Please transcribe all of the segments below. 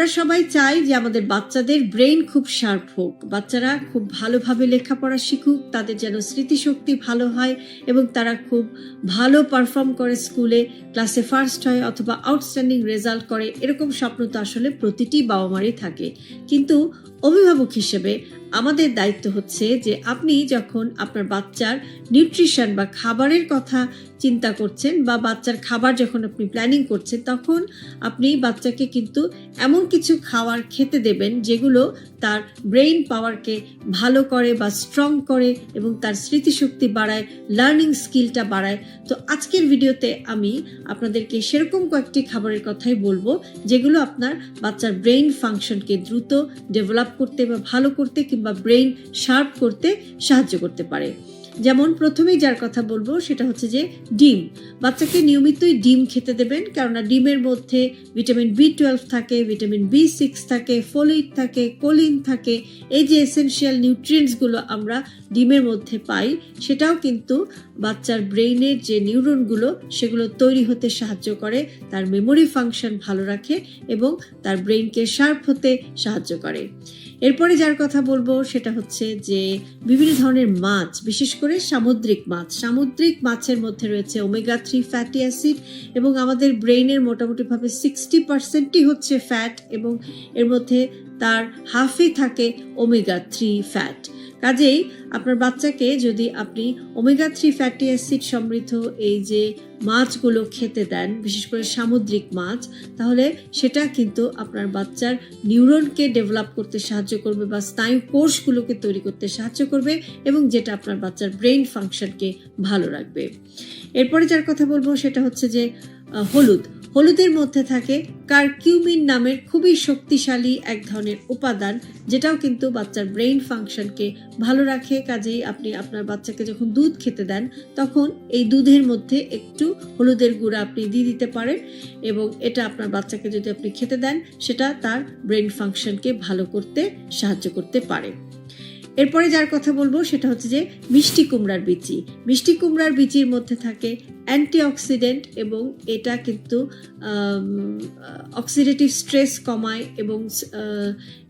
আমরা সবাই চাই যে আমাদের বাচ্চাদের ব্রেন খুব শার্প হোক। বাচ্চারা খুব ভালোভাবে লেখাপড়া শিখুক, তাদের যেন স্মৃতিশক্তি ভালো হয় এবং তারা খুব ভালো পারফর্ম করে স্কুলে, ক্লাসে ফার্স্ট হয় অথবা আউটস্ট্যান্ডিং রেজাল্ট করে, এরকম স্বপ্ন তো আসলে প্রতিটি বাবা মারই থাকে। কিন্তু অভিভাবক হিসেবে আমাদের দায়িত্ব হচ্ছে যে আপনি যখন আপনার বাচ্চার নিউট্রিশন বা খাবারের কথা চিন্তা করছেন বা বাচ্চার খাবার যখন আপনি প্ল্যানিং করছেন, তখন আপনি বাচ্চাকে কিন্তু এমন কিছু খাওয়ার খেতে দেবেন যেগুলো তার ব্রেইন পাওয়ারকে ভালো করে বা স্ট্রং করে এবং তার স্মৃতিশক্তি বাড়ায় লার্নিং স্কিলটা বাড়ায়। তো আজকের ভিডিওতে আমি আপনাদেরকে সেরকম কয়েকটি খাবারের কথাই বলব যেগুলো আপনার বাচ্চার ব্রেইন ফাংশনকে দ্রুত ডেভেলপ করতে বা ভালো করতে কিংবা ব্রেইন শার্প করতে সাহায্য করতে পারে। যেমন প্রথমেই যার কথা বলব সেটা হচ্ছে যে ডিম। বাচ্চাকে নিয়মিতই ডিম খেতে দেবেন কেননা ডিমের মধ্যে ভিটামিন বি টুয়েলভ থাকে ভিটামিন বি সিক্স থাকে ফোলিক থাকে কোলিন থাকে। এই যে এসেনশিয়াল নিউট্রিয়েন্টসগুলো আমরা ডিমের মধ্যে পাই, সেটাও কিন্তু বাচ্চার ব্রেইনের যে নিউরনগুলো সেগুলো তৈরি হতে সাহায্য করে, তার মেমোরি ফাংশন ভালো রাখে এবং তার ব্রেইনকে শার্প হতে সাহায্য করে। এরপরে যার কথা বলব সেটা হচ্ছে যে বিভিন্ন ধরনের মাছ, বিশেষ করে সামুদ্রিক মাছ। সামুদ্রিক মাছের মধ্যে রয়েছে ওমেগা থ্রি ফ্যাটি অ্যাসিড এবং আমাদের ব্রেইনের মোটামুটিভাবে সিক্সটি পার্সেন্টই হচ্ছে ফ্যাট এবং এর মধ্যে তার হাফই থাকে ওমেগা থ্রি ফ্যাট কাজেই আপনার বাচ্চাকে যদি আপনি ওমেগা থ্রি ফ্যাটি অ্যাসিড সমৃদ্ধ এই যে মাছগুলো খেতে দেন, বিশেষ করে সামুদ্রিক মাছ, তাহলে সেটা কিন্তু আপনার বাচ্চার নিউরনকে ডেভেলপ করতে সাহায্য করবে বা স্নায়ু কোষগুলোকে তৈরি করতে সাহায্য করবে এবং যেটা আপনার বাচ্চার ব্রেইন ফাংশনকে ভালো রাখবে। এরপরে যার কথা বলব সেটা হচ্ছে যে হলুদ। হলুদের মধ্যে থাকে কারকিউমিন নামের খুবই শক্তিশালী এক ধরনের উপাদান, যেটাও কিন্তু বাচ্চার ব্রেইন ফাংশনকে ভালো রাখে। কাজেই আপনি আপনার বাচ্চাকে যখন দুধ খেতে দেন, তখন এই দুধের মধ্যে একটু হলুদের গুঁড়া আপনি দিয়ে দিতে পারেন এবং এটা আপনার বাচ্চাকে যদি আপনি খেতে দেন, সেটা তার ব্রেইন ফাংশনকে ভালো করতে সাহায্য করতে পারে। এরপরে যার কথা বলব, সেটা হচ্ছে যে মিষ্টি কুমড়ার বিচি। মিষ্টি কুমড়ার বিচির মধ্যে থাকে অ্যান্টিঅক্সিডেন্ট এবং এটা কিন্তু অক্সিডেটিভ স্ট্রেস কমায় এবং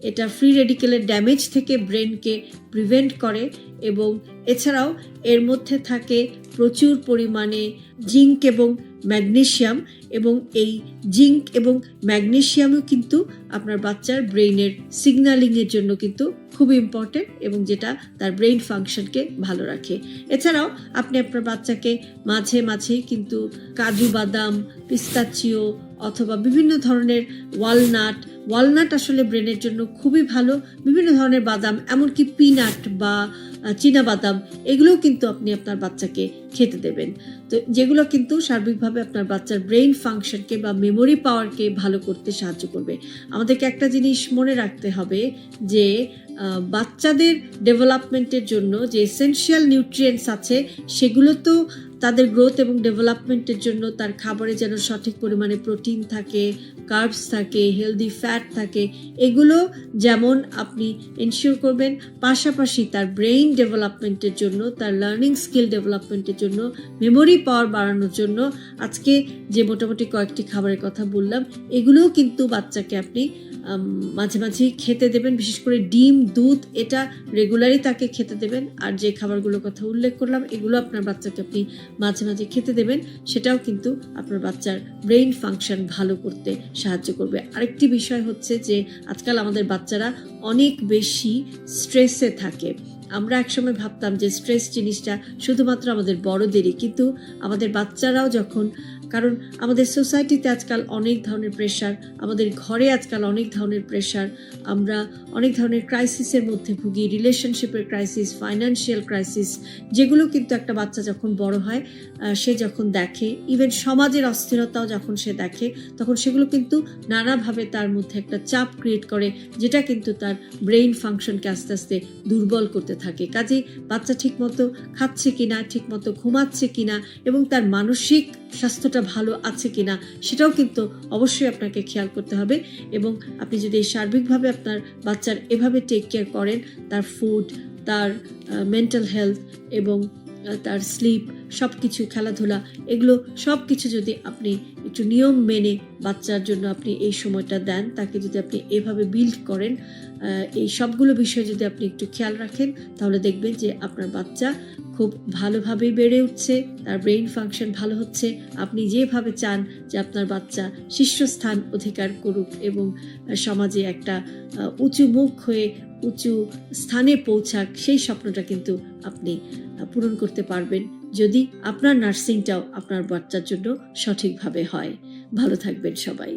এটা ফ্রি রেডিকেলের ড্যামেজ থেকে ব্রেনকে প্রিভেন্ট করে এবং এছাড়াও এর মধ্যে থাকে প্রচুর পরিমাণে জিঙ্ক এবং ম্যাগনেশিয়াম এবং এই জিঙ্ক এবং ম্যাগনেশিয়ামও কিন্তু আপনার বাচ্চার ব্রেইনের সিগন্যালিংয়ের জন্য কিন্তু খুব ইম্পর্টেন্ট এবং যেটা তার ব্রেইন ফাংশনকে ভালো রাখে। এছাড়াও আপনি আপনার বাচ্চাকে মাঝে মাঝে কিন্তু কাজু বাদাম পিস্তাচিও অথবা বিভিন্ন ধরনের ওয়ালনাট ওয়ালনাট আসলে ব্রেনের জন্য খুবই ভালো। বিভিন্ন ধরনের বাদাম, এমনকি পিনাট বা চীনা বাদাম, এগুলোও কিন্তু আপনি আপনার বাচ্চাকে খেতে দেবেন। তো যেগুলো কিন্তু সার্বিকভাবে আপনার বাচ্চার ব্রেইন ফাংশনকে বা মেমোরি পাওয়ারকে ভালো করতে সাহায্য করবে। আমাদেরকে একটা জিনিস মনে রাখতে হবে যে বাচ্চাদের ডেভেলপমেন্টের জন্য যে এসেনশিয়াল নিউট্রিয়েন্টস আছে, সেগুলো তো তাদের গ্রোথ এবং ডেভেলপমেন্টের জন্য তার খাবারে যেন সঠিক পরিমাণে প্রোটিন থাকে কার্বস থাকে হেলদি ফ্যাট থাকে। এগুলো যেমন আপনি এনশিওর করবেন, পাশাপাশি তার ব্রেইন ডেভেলপমেন্টের জন্য, তার লার্নিং স্কিল ডেভেলপমেন্টের জন্য মেমোরি পাওয়ার বাড়ানোর জন্য আজকে যে মোটামুটি কয়েকটি খাবারের কথা বললাম, এগুলোও কিন্তু বাচ্চাকে আপনি মাঝে মাঝে খেতে দেবেন। বিশেষ করে ডিম, দুধ, এটা রেগুলারই তাকে খেতে দেবেন। আর যে খাবারগুলোর কথা উল্লেখ করলাম, এগুলো আপনার বাচ্চাকে আপনি মাঝে মাঝে খেতে দেবেন। সেটাও কিন্তু আপনার বাচ্চার ব্রেইন ফাংশন ভালো করতে সাহায্য করবে। আরেকটি বিষয় হচ্ছে যে আজকাল আমাদের বাচ্চারা অনেক বেশি স্ট্রেসে থাকে। আমরা একসময় ভাবতাম যে স্ট্রেস জিনিসটা শুধুমাত্র আমাদের বড়দেরই, কিন্তু আমাদের বাচ্চারাও যখন কারণ আমাদের সোসাইটিতে আজকাল অনেক ধরনের প্রেশার আমাদের ঘরে আজকাল অনেক ধরনের প্রেশার আমরা অনেক ধরনের ক্রাইসিসের মধ্যে ভুগি রিলেশনশিপের ক্রাইসিস ফাইন্যান্সিয়াল ক্রাইসিস যেগুলো কিন্তু একটা বাচ্চা যখন বড় হয় সে যখন দেখে ইভেন সমাজের অস্থিরতাও যখন সে দেখে, তখন সেগুলো কিন্তু নানাভাবে তার মধ্যে একটা চাপ ক্রিয়েট করে, যেটা কিন্তু তার ব্রেইন ফাংশনকে আস্তে আস্তে দুর্বল করতে থাকে। কাজেই বাচ্চা ঠিকমতো খাচ্ছে কিনা, ঠিকমতো ঘুমাচ্ছে কিনা এবং তার মানসিক স্বাস্থ্যটা ভালো আছে কিনা সেটাও কিন্তু অবশ্যই আপনাকে খেয়াল করতে হবে এবং আপনি যদি সার্বিকভাবে আপনার বাচ্চার এভাবে টেক কেয়ার করেন, তার ফুড তার মেন্টাল হেলথ এবং তার স্লিপ সব কিছু খেলাধুলা, এগুলো সব কিছু যদি আপনি একটু নিয়ম মেনে বাচ্চার জন্য আপনি এই সময়টা দেন। তাকে যদি আপনি এভাবে বিল্ড করেন এই সবগুলো বিষয়ে যদি আপনি একটু খেয়াল রাখেন, তাহলে দেখবেন যে আপনার বাচ্চা খুব ভালোভাবেই বেড়ে উঠছে, তার ব্রেইন ফাংশন ভালো হচ্ছে। আপনি যেভাবে চান যে আপনার বাচ্চা শীর্ষস্থান অধিকার করুক এবং সমাজে একটা উঁচু মুখ হয়ে উঁচু স্থানে পৌঁছাক, সেই স্বপ্নটা কিন্তু আপনি পূরণ করতে পারবেন। যদি আপনার নার্সিংটাও আপনার বাচ্চার জন্য সঠিকভাবে হয়। ভালো থাকবেন সবাই।